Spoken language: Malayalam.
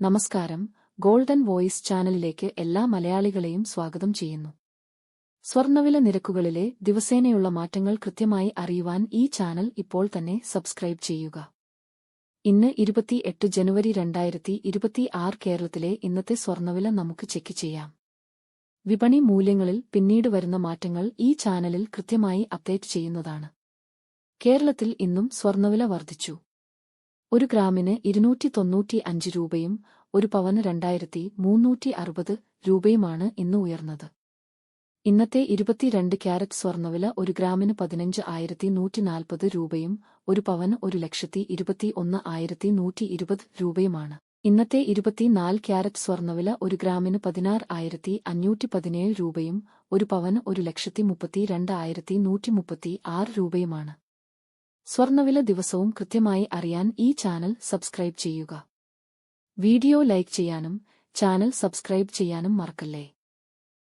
നമസ്കാരം. ഗോൾഡൻ വോയിസ് ചാനലിലേക്ക് എല്ലാ മലയാളികളെയും സ്വാഗതം ചെയ്യുന്നു. സ്വർണവില നിരക്കുകളിലെ ദിവസേനയുള്ള മാറ്റങ്ങൾ കൃത്യമായി അറിയുവാൻ ഈ ചാനൽ ഇപ്പോൾ തന്നെ സബ്സ്ക്രൈബ് ചെയ്യുക. ഇന്ന് ഇരുപത്തിയെട്ട് ജനുവരി രണ്ടായിരത്തി ഇരുപത്തിയാറ് കേരളത്തിലെ ഇന്നത്തെ സ്വർണവില നമുക്ക് ചെക്ക് ചെയ്യാം. വിപണി മൂല്യങ്ങളിൽ പിന്നീട് വരുന്ന മാറ്റങ്ങൾ ഈ ചാനലിൽ കൃത്യമായി അപ്ഡേറ്റ് ചെയ്യുന്നതാണ്. കേരളത്തിൽ ഇന്നും സ്വർണവില വർദ്ധിച്ചു. ഒരു ഗ്രാമിന് ഇരുന്നൂറ്റി തൊണ്ണൂറ്റി അഞ്ച് രൂപയും ഒരു പവന് രണ്ടായിരത്തി മൂന്നൂറ്റി അറുപത് രൂപയുമാണ് ഇന്ന് ഉയർന്നത്. ഇന്നത്തെ ഇരുപത്തിരണ്ട് ക്യാരറ്റ് സ്വർണവില ഒരു ഗ്രാമിന് പതിനഞ്ച് ആയിരത്തി നൂറ്റി നാൽപ്പത് രൂപയും ഒരു പവന് ഒരു ലക്ഷത്തി ഇരുപത്തി ഒന്ന് ആയിരത്തി നൂറ്റി ഇരുപത് രൂപയുമാണ്. ഇന്നത്തെ ഇരുപത്തിനാല് ക്യാരറ്റ് സ്വർണവില ഒരു ഗ്രാമിന് പതിനാറ് ആയിരത്തി അഞ്ഞൂറ്റി പതിനേഴ് രൂപയും ഒരു പവന് ഒരു ലക്ഷത്തി മുപ്പത്തി രണ്ടായിരത്തി നൂറ്റി മുപ്പത്തി ആറ് രൂപയുമാണ്. സ്വർണവില ദിവസവും കൃത്യമായി അറിയാൻ ഈ ചാനൽ സബ്സ്ക്രൈബ് ചെയ്യുക. വീഡിയോ ലൈക്ക് ചെയ്യാനും ചാനൽ സബ്സ്ക്രൈബ് ചെയ്യാനും മറക്കല്ലേ?